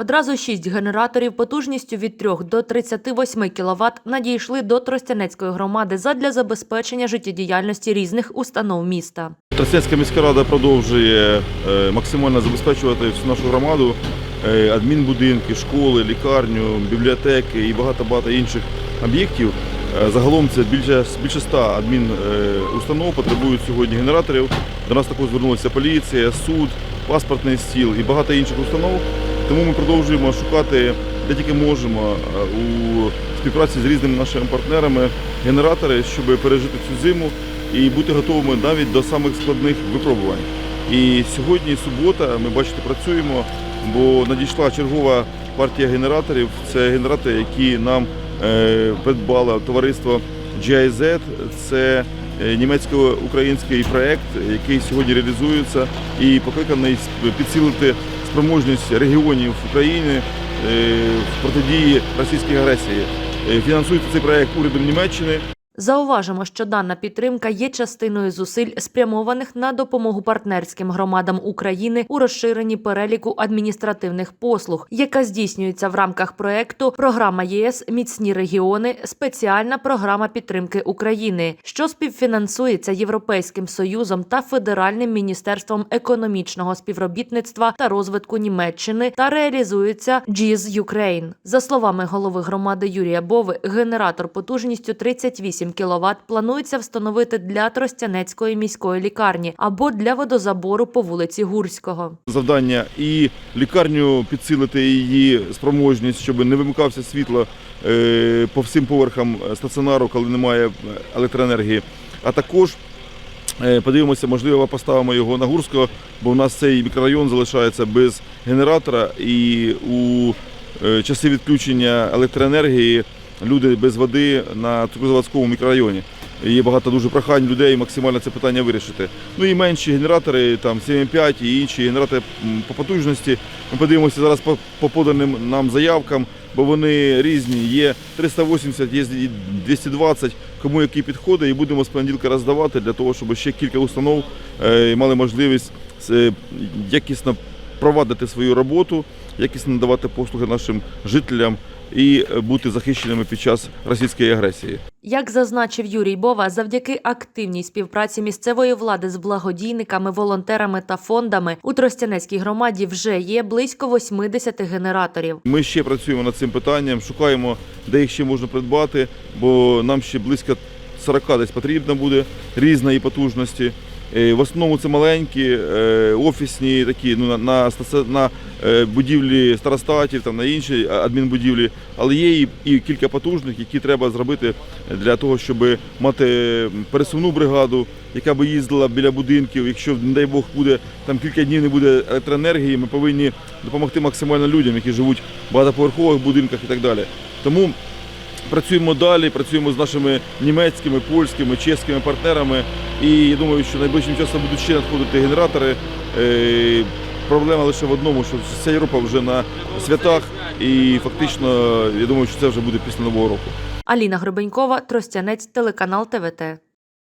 Одразу шість генераторів потужністю від 3 до 38 кВт надійшли до Тростянецької громади задля забезпечення життєдіяльності різних установ міста. Тростянська міська рада продовжує е, максимально забезпечувати всю нашу громаду, е, адмінбудинки, школи, лікарню, бібліотеки і багато-багато інших об'єктів. Е, Загалом це більше, більше ста адмінустанов потребують сьогодні генераторів. До нас також звернулася поліція, суд, паспортний стіл і багато інших установ. Тому ми продовжуємо шукати, де тільки можемо, е, у співпраці з різними нашими партнерами генератори, щоб пережити цю зиму і бути готовими навіть до самих складних випробувань. І сьогодні субота, ми бачите, працюємо, бо надійшла чергова партія генераторів. Це генератори, які нам е, придбало товариство GIZ. Це німецько-український проект, який сьогодні реалізується і покликаний підсилити спроможність регіонів України е, в протидії російській агресії. Е, Фінансується цей проект урядом Німеччини. Зауважимо, що дана підтримка є частиною зусиль, спрямованих на допомогу партнерським громадам України у розширенні переліку адміністративних послуг, яка здійснюється в рамках проекту Програма ЄС Міцні регіони, спеціальна програма підтримки України, що співфінансується Європейським союзом та Федеральним міністерством економічного співробітництва та розвитку Німеччини та реалізується GIZ Ukraine. За словами голови громади Юрія Бови, генератор потужністю 38 кВт планується встановити для Тростянецької міської лікарні або для водозабору по вулиці Гурського. завдання і лікарню підсилити її спроможність, щоб не вимикався світло е, по всім поверхам стаціонару, коли немає електроенергії. А також е, подивимося, можливо, поставимо його на Гурського, бо в нас цей мікрорайон залишається без генератора і у е, часи відключення електроенергії люди без води на цукрозаводському мікрорайоні. Є багато дуже прохань людей максимально це питання вирішити. Ну і менші генератори, там 7,5 і інші генератори по потужності. Ми подивимося зараз по, по поданим нам заявкам, бо вони різні. Є 380, є і 220, кому який підходить, і будемо з понеділка роздавати для того, щоб ще кілька установ е, мали можливість е, якісно провадити свою роботу, якісно надавати послуги нашим жителям і е, бути захищеними під час російської агресії. Як зазначив Юрій Бова, завдяки активній співпраці місцевої влади з благодійниками, волонтерами та фондами у Тростянецькій громаді вже є близько 80 генераторів. Ми ще працюємо над цим питанням, шукаємо, де їх ще можна придбати, бо нам ще близько 40 десь потрібно буде різної потужності. Е, В основному це маленькі, е, офісні такі, ну, на, на, е, будівлі старостатів, там, на інші адмінбудівлі, але є і, і кілька потужних, які треба зробити для того, щоб мати пересувну бригаду, яка би їздила біля будинків. Якщо, не дай Бог, буде там кілька днів не буде електроенергії, ми повинні допомогти максимально людям, які живуть в багатоповерхових будинках і так далі. Тому працюємо далі, працюємо з нашими німецькими, польськими, чеськими партнерами. І я думаю, що найближчим часом будуть ще надходити генератори. Е, Проблема лише в одному, що вся Європа вже на святах, і фактично я думаю, що це вже буде після нового року. Аліна Гребенькова, Тростянець, телеканал ТВТ.